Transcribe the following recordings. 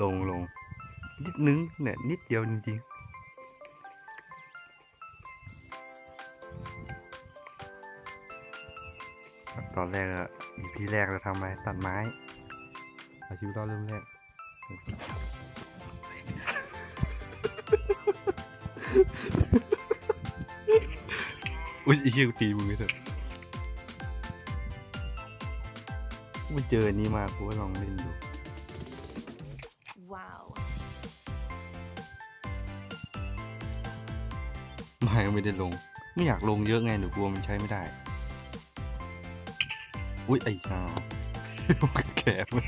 ลงลงนิดนึงเนี่ยนิดเดียวจริงๆ ตอนแรกอะอีพีแรกเราทำอะไรตัดไม้เอาชีวิตรอดเริ่มแรกอุ้ยไอ้เหี้ยกูตีมึงเลยเถอะมันเจออันนี้มากูก็ลองเล่นดู ไม่ไม่ได้ลง ไม่อยากลงเยอะไงหนูกลัวมันใช้ไม่ได้ อุ้ยไอ้ห่าแกมัน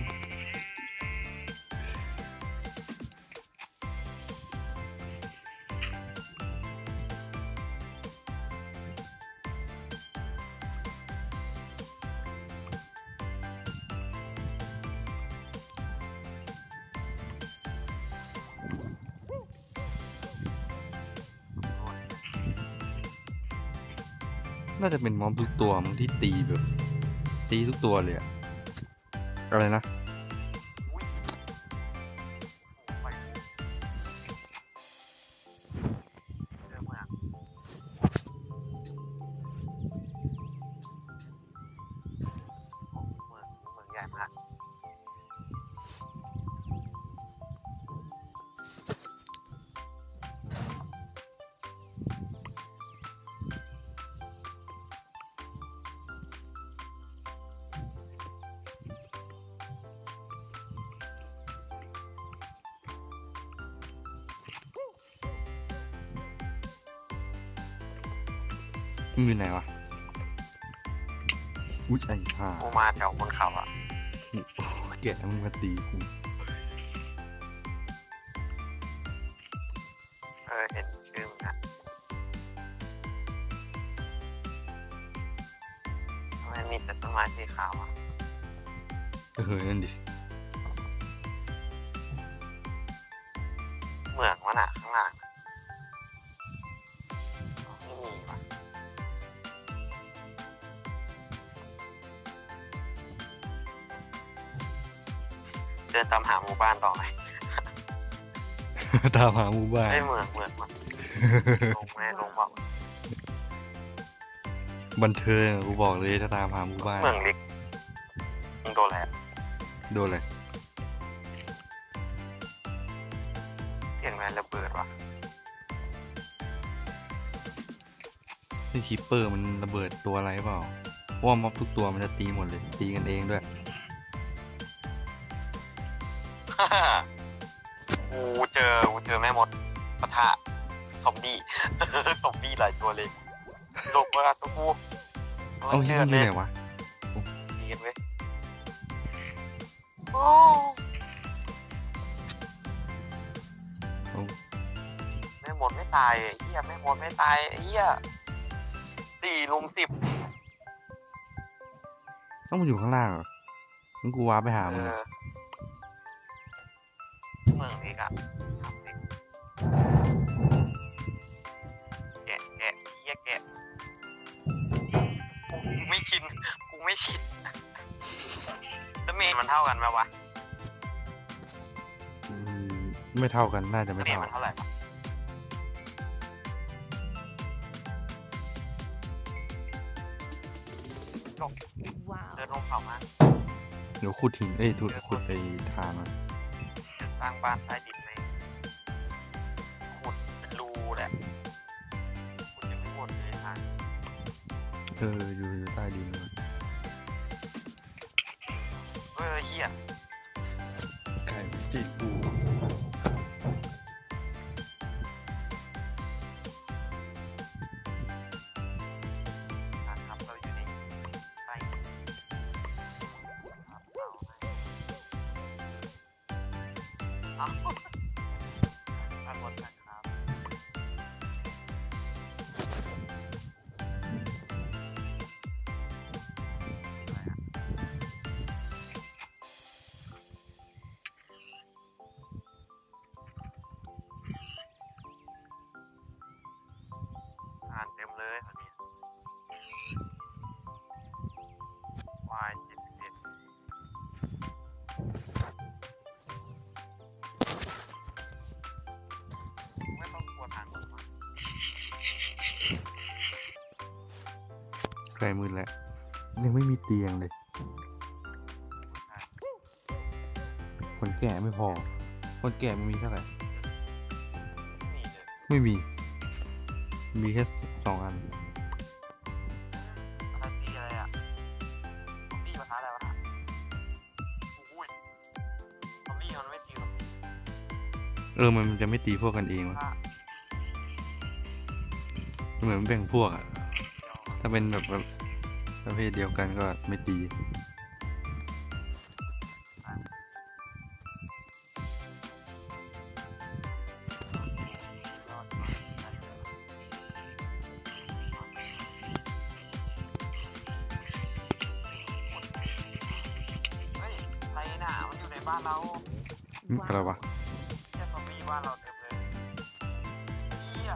จะเป็นมอมทุกตัวมั้งที่ตีแบบ ตีทุกตัวเลยอะอะไรนะ มึงอยู่ไหนวะอุ้ยไอ้ห่ากูมาแถวบนเขาอะโอ้แกะมึงมาตีกูเออเห็นชื่อมึงอะทำไมมีแต่ต้นไม้สีขาวอะเออนั่นดิเหมืองวะน่ะข้างล่าง เดินตามหาหมู่บ้านต่อไหมตามหาหมู่บ้านไอ้ยเหมืองเหมืองมันลงแม่ลงบอกบันเทิงอะกูบอกเลยถ้าตามหาหมู่บ้านเหมืองเล็กมึงโดนอะไรอะโดนเลยเสียงอะไรระเบิดวะไอ้คิปเปอร์มันระเบิดตัวอะไรเปล่าเพราะว่าม็อบทุกตัวมันจะตีหมดเลยตีกันเองด้วย กูเจอกูเจอแม่มดปะทะซอมบี้ซอมบี้หลายตัวเลยลกเวลาตัวกูเอาเฮียมันอยู่ไหนวะดีกันเว้ยโอ้เอาแม่มดไม่ตายไอ้เหี้ยแม่มดไม่ตายไอ้เหี้ยสี่ลุมสิบต้องมันอยู่ข้างล่างเหรองั้นกูว้าร์ปไปหาเอมึงออะ เมืองนี้อะทำดิแกะแกะเหี้ยแกะกูไม่ชินกูไม่ชินแล้วเมนมันเท่ากันไหมวะอืมไม่เท่ากันน่าจะไม่เมนเท่ามันเท่าไหร่วะ Wow. เดินลงเขามา เดี๋ยวขุดหินเอ้ยทุดขุดไอ้ทางอะจะส ร้างบ้านใต้ดินในขุดเป็นรูแหละขุดยังไม่หมดเลยทางเอออยู่อยู่ใต้ดินเลยเออเหี้ย ล้มืดแล้วยังไม่มีเตียงเลย คนแก่ไม่พอ คนแก่มันมีเท่าไหร่นี่เลยไม่มี มีแค่สองอันอะไรตีอะไรอะซอมบี้ปะทะอะไรวะอุ้ยซอมบี้มันไม่ตีหรอกเออมันจะไม่ตีพวกกันเองวะถ้าเหมือนมันแบ่งพวกอะเดี๋ยวถ้าเป็นแบบแบบ ประเภทเดียวกันก็ไม่ตีรอดได้เลยเฮ้ยไรน่ะมันอยู่ในบ้านเราอืมอะไรวะแค่ซอมบี้บ้านเราเต็มเลยเฮีย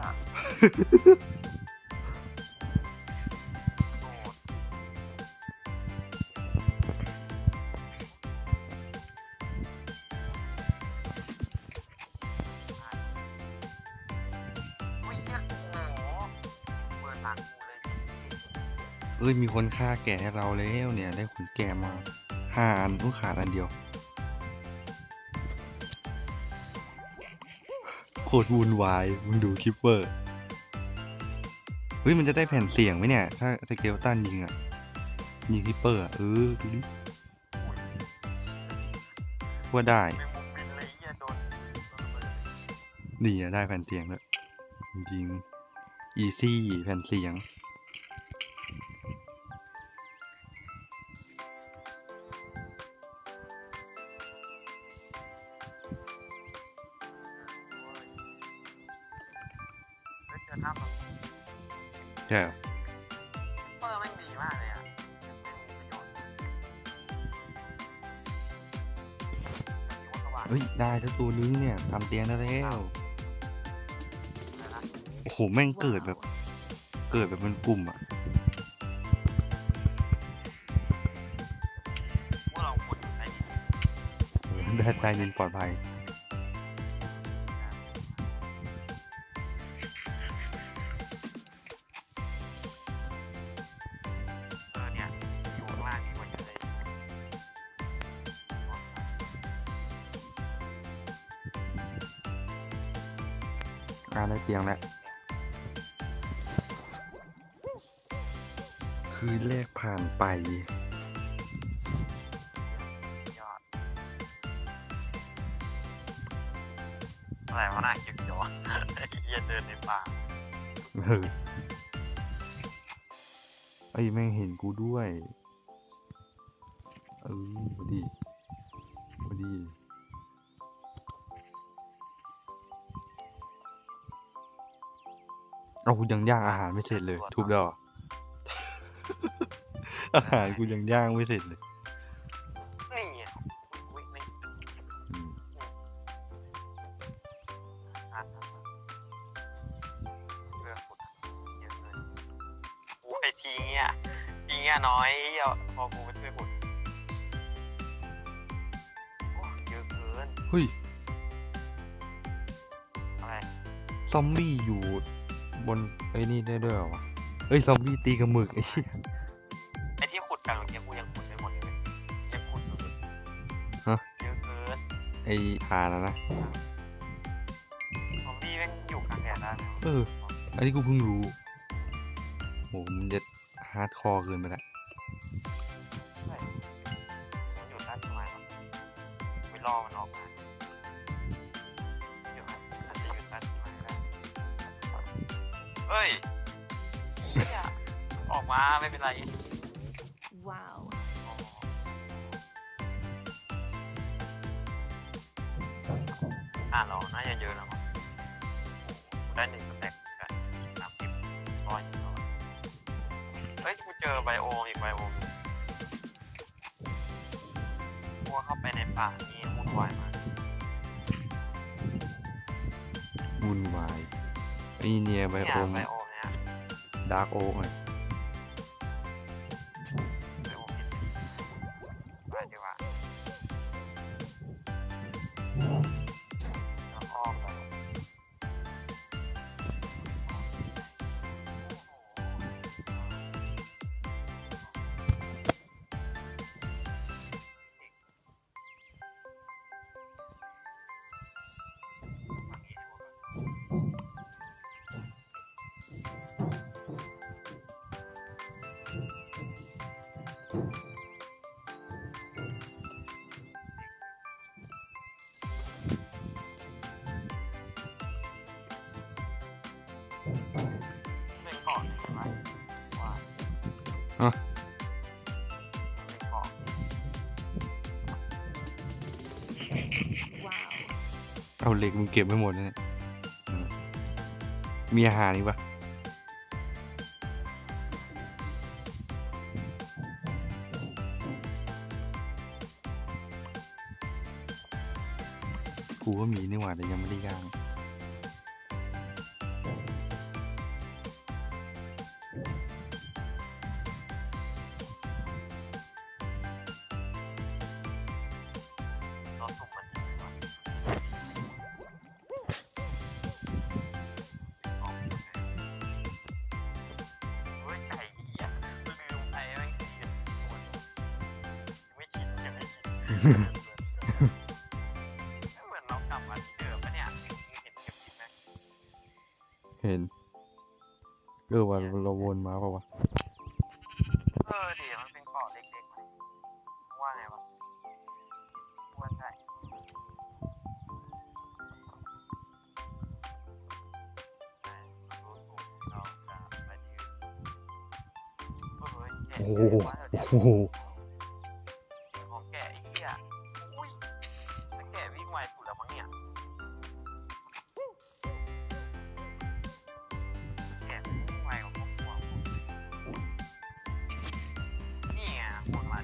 เอ้ยมีคนฆ่าแก่ให้เราแล้วเนี่ยได้ขนแก่มาห้าอันต้ขาดอันเดียวโคตรวุ่นวายมึงดูคิปเปอร์เฮ้ยมันจะได้แผ่นเสียงไหมเนี่ย ถ้าสเกลตันยิงอะยิงคิปเปอร์อะเออดูดิว่าได้แมงมุมบินเลยเฮียโดนโดนระเบิดดีอะได้แผ่นเสียงด้วจริงอีซี่แผ่นเสียง เฮ้ยเจอหน้ามันใช่เหรอเปอร์แม่งดีมากเลยอะแม่งมีประโยชน์แต่ที่ว่าสว่างเฮ้ยได้แล้วตัวนึงเนี่ยทำเตียงได้แล้วเลยนะโอ้โหแม่งเกิดแบบ เกิดแบบเป็นกลุ่มอะพวกเราขุดอยู่ใต้ดินเออได้ใต้ดินปลอดภัย อ่าได้เตียงแล้ว คืนแรกผ่านไปยอดอะไรวะน่าเก็บยอดไอ้เหี้ยเดินในป่าเออไอ้ยแม่งเห็นกูด้วย เออพอดีพอดี เอากูยังย่างอาหารไม่เสร็จเลย ทุบแล้วเหรออาหารกูยังย่างไม่เสร็จเลยนี่ไงอุ้ยไม่อืมทันทันทันเรือขุดเยอะเลยโอ้ยทีเงี้ยทีเงี้ยน้อยเหี้ยพอกูไปช่วยขุดโอ้ยเยอะเกินเฮ้ยอะไรซอมบี้อยู่ บนไอ้นี่ได้ด้วยเหรอวะเอ้ยซอมบี้ตีกับหมึกไอ้เชี่ยไอ้ที่ขุดกันเมื่อกี้กูยังขุดไม่หมดเลยยังขุดอยู่เลยฮะ เยอะเกินไอ้ทานนะนะ ซอมบี้แม่งอยู่กลางแดดได้ไหมเออ อันนี้กูเพิ่งรู้โหมันจะฮาร์ดคอร์เกินไปละ เฮ้ยเหี้ยออกมาไม่เป็นไร Wow. อ่าเราน่าจะเยอะแล้วมั้งได้หนึ่ง ดาร์ เอาเหล็กมึงเก็บไม่หมดเนี่ยมีอาหารอีกปะ กูก็มีนี่หว่าแต่ยังไม่ได้ย่าง เออวันเราวนมาเปล่าวะเออดิมันเป็นเกาะเล็กๆไหมว่าไงวะว่าใช่ใช่รู้ถูกเราจะไปที่อื่นเฮ้ยแกะโอ้โห นี่ไ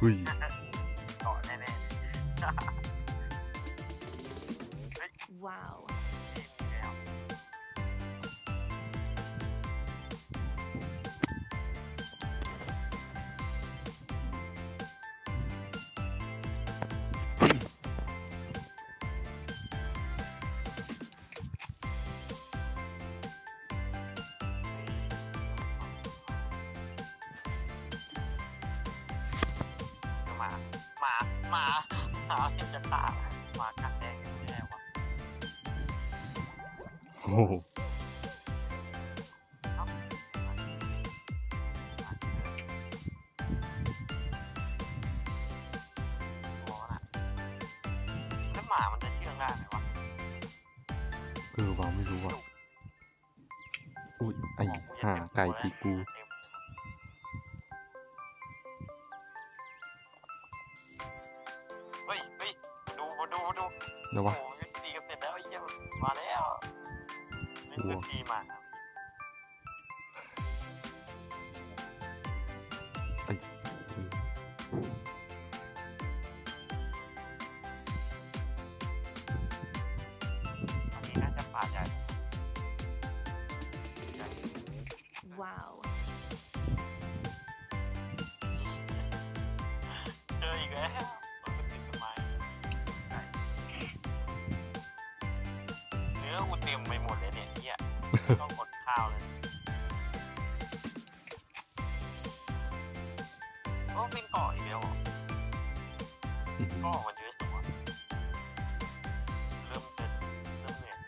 กุยต่อแน่ๆ Wow. นี่ แล้วหมามันจะเชื่องได้ไหมวะเออวางไม่รู้ว่ะอุ้ยไอ้ห่าไก่ตีกู เฮ้ยเฮ้ยดูดูดูแล้ววะ โอ้ นี่คือตีมาครับอันนี้น่าจะป่าใหญ่ Wow. เจออีกแล้วมันเป็นติดต้นไม้ใช่เนื้อกูเต็มไปหมดเลยเนี่ย ต้องกดข้าวเลยโอ้เป็นเกาะอีกแล้วเหรอเกาะมันเยอะจังวะเริ่มเดินเริ่มเหนื่อย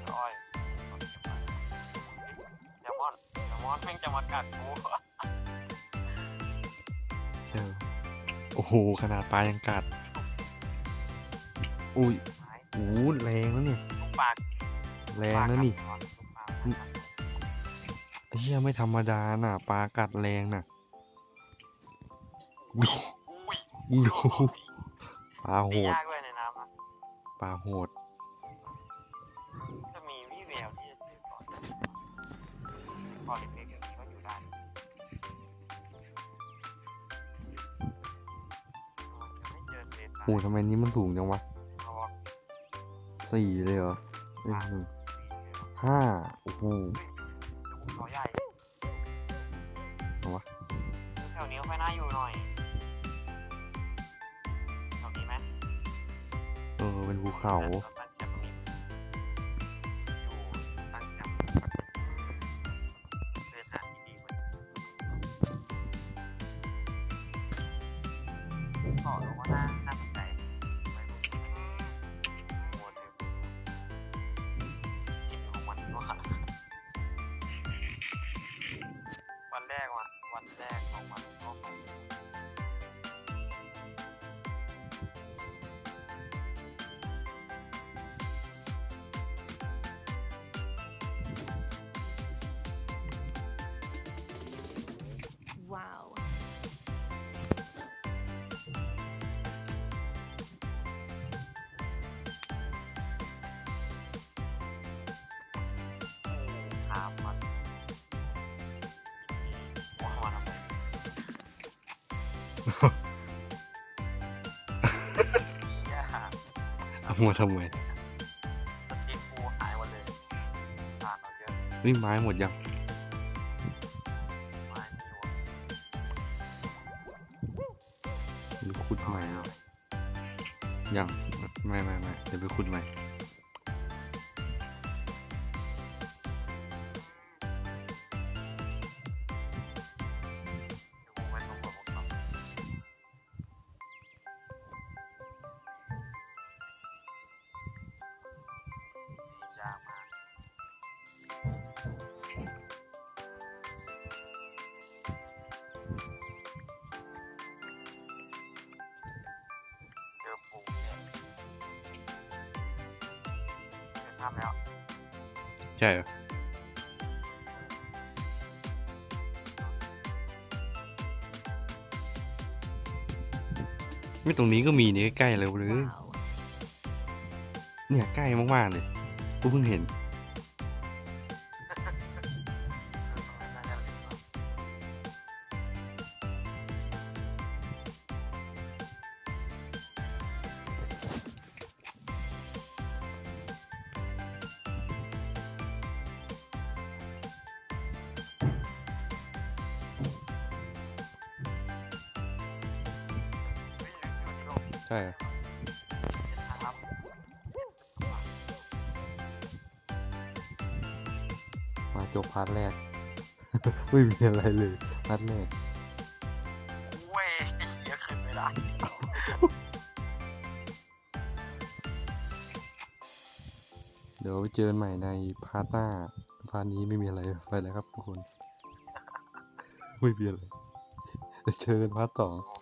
เดี๋ยวอ้อยกดเก็บไว้แซลมอนแซลมอนแม่งจะมากัดกูเจอโอ้โห ขนาดปลายังกัด อุ้ย โอ้โหแรงแล้วเนี่ยลูกปลาแรงนะนี่ปลากัดเหรอลูกปลาอืมไอ้เหี้ยไม่ธรรมดาน่ะปลากัดแรงน่ะดูอุ้ยดูปลาโหตีดยากด้วยในน้ำนะปลาโหดจะมีวี่แววที่จะเจอก่อนก่อนเล็กๆอย่างนี้ก็อยู่ได้มันจะไม่เจอเศษโอ้ทำไมนี้มันสูงจังวะเอาวะ สี่เลยเหรอเอ้ยหนึ่งห้าโอ้โหดูเขาใหญ่เอาวะแถวนี้ก็ค่อยน่าอยู่หน่อยแถวนี้ไหมเออเป็นภูเขา เอามาทำไมสติ๊กกูหายหมดเลยผ่านมาเยอะเฮ้ยไม้หมดยังไม้มีหมดหรือขุดใหม่เอายังไม่ไม่ไม่เดี๋ยวไปขุดใหม่ ทำแล้ว ใช่เหรอไม่ตรงนี้ก็มีนี่ใกล้ๆเลยหรือ Wow. เนี่ยใกล้มากๆเลย กูเพิ่งเห็น ช่เหรอมาจบพาร์ทแรก ไม่มีอะไรเลยพาร์ทแรกเว้ยเยอะขึ้นไม่ได้เดี๋ยวไปเจอกันใหม่ในพาร์ทหน้า พาร์ทนี้ไม่มีอะไรไปแล้วครับทุกคน ไม่มีอะไรเดี๋ยวเจอกันพาร์ทสองโอ้